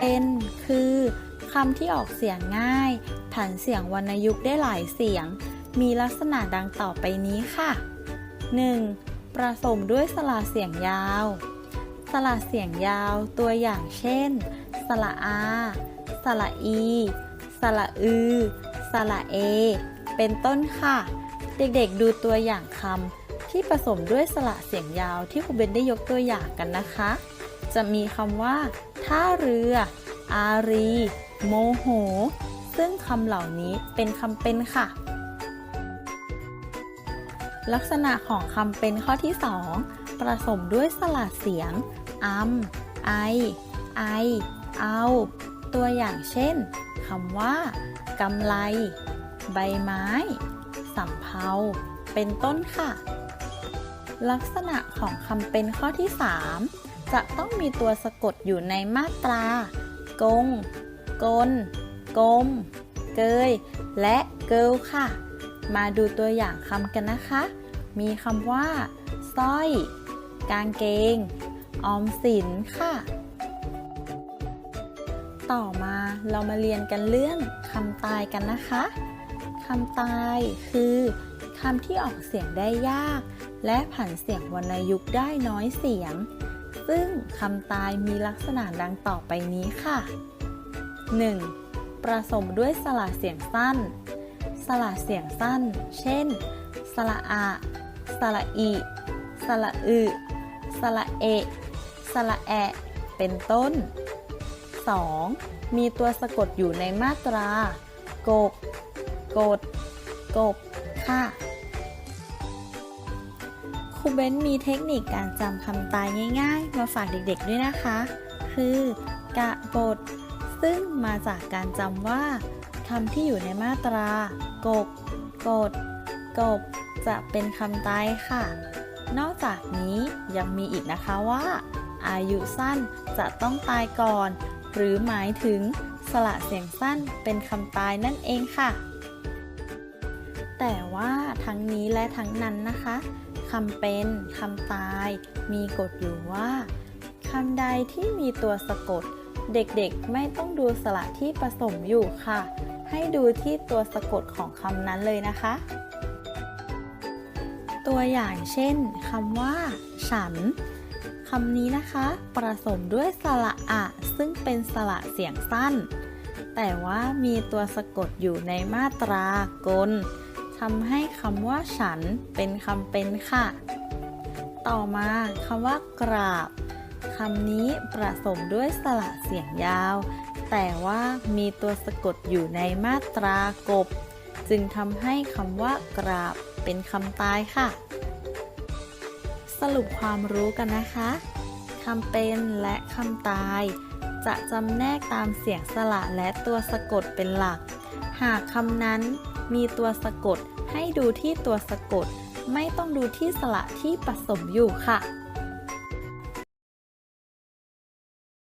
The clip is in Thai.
เป็นคือคำที่ออกเสียงง่าย ผันเสียงวรรณยุกต์ได้หลายเสียง มีลักษณะดังต่อไปนี้ค่ะ 1. ประสมด้วยสระเสียงยาว สระเสียงยาวตัวอย่างเช่น สระอา สระอี สระอือ สระเอ เป็นต้นค่ะ เด็กๆดูตัวอย่างคำที่ผสมด้วยสระเสียงยาวที่ครูเบนได้ยกตัวอย่างกันนะคะ จะมีคำว่าท่าเรือ อารี โมโห ซึ่งคำเหล่านี้เป็นคำเป็นค่ะ ลักษณะของคำเป็นข้อที่2ประสมด้วยสระเสียงอัมไอ ไอ เอา ตัวอย่างเช่นคำว่ากำไล ใบไม้สำเภา เป็นต้นค่ะ ลักษณะของคำเป็นข้อที่ 3 จะต้องมีตัวสะกดอยู่ในมาตรา กง กล กลม เกย และเกิลค่ะ มาดูตัวอย่างคำกันนะคะ มีคำว่าสร้อย กางเกง ออมสินค่ะ ต่อมาเรามาเรียนกันเรื่องคำตายกันนะคะคำตายคือคำที่ออกเสียงได้ยาก และผันเสียงวรรณยุกต์ได้น้อยเสียง ซึ่งคำตายมีลักษณะดังต่อไปนี้ค่ะ 1. ประสมด้วยสระเสียงสั้น สระเสียงสั้น เช่น สระอะสระอี สระอึสระเอ สระแอะ เป็นต้น 2. มีตัวสะกดอยู่ในมาตรากกกด กบ ค่ะ ครูเบ้นมีเทคนิคการจำคำตายง่ายๆ มาฝากเด็กๆด้วยนะคะ คือ กะบท ซึ่งมาจากการจำว่าคำที่อยู่ในมาตรา กก กด กบ จะเป็นคำตายค่ะ นอกจากนี้ยังมีอีกนะคะว่า อายุสั้นจะต้องตายก่อน หรือหมายถึงสระเสียงสั้นเป็นคำตายนั่นเองค่ะ แต่ว่าทั้งนี้และทั้งนั้นนะคะ คำเป็นคำตาย มีกฎอยู่ว่าคำใดที่มีตัวสะกด เด็กๆไม่ต้องดูสระที่ผสมอยู่ค่ะ ให้ดูที่ตัวสะกดของคำนั้นเลยนะคะ ตัวอย่างเช่นคำว่า ฉันคำนี้นะคะประสมด้วยสระอะซึ่งเป็นสระเสียงสั้น แต่ว่ามีตัวสะกดอยู่ในมาตรากล ทำให้คำว่าฉันเป็นคำเป็นค่ะ ต่อมาคำว่ากราบคำนี้ประสมด้วยสระเสียงยาว แต่ว่ามีตัวสะกดอยู่ในมาตรากบ จึงทำให้คำว่ากราบเป็นคำตายค่ะ สรุปความรู้กันนะคะคำเป็นและคำตาย จะจำแนกตามเสียงสระและตัวสะกดเป็นหลัก หากคำนั้น มีตัวสะกด ให้ดูที่ตัวสะกด ไม่ต้องดูที่สระที่ผสมอยู่ค่ะ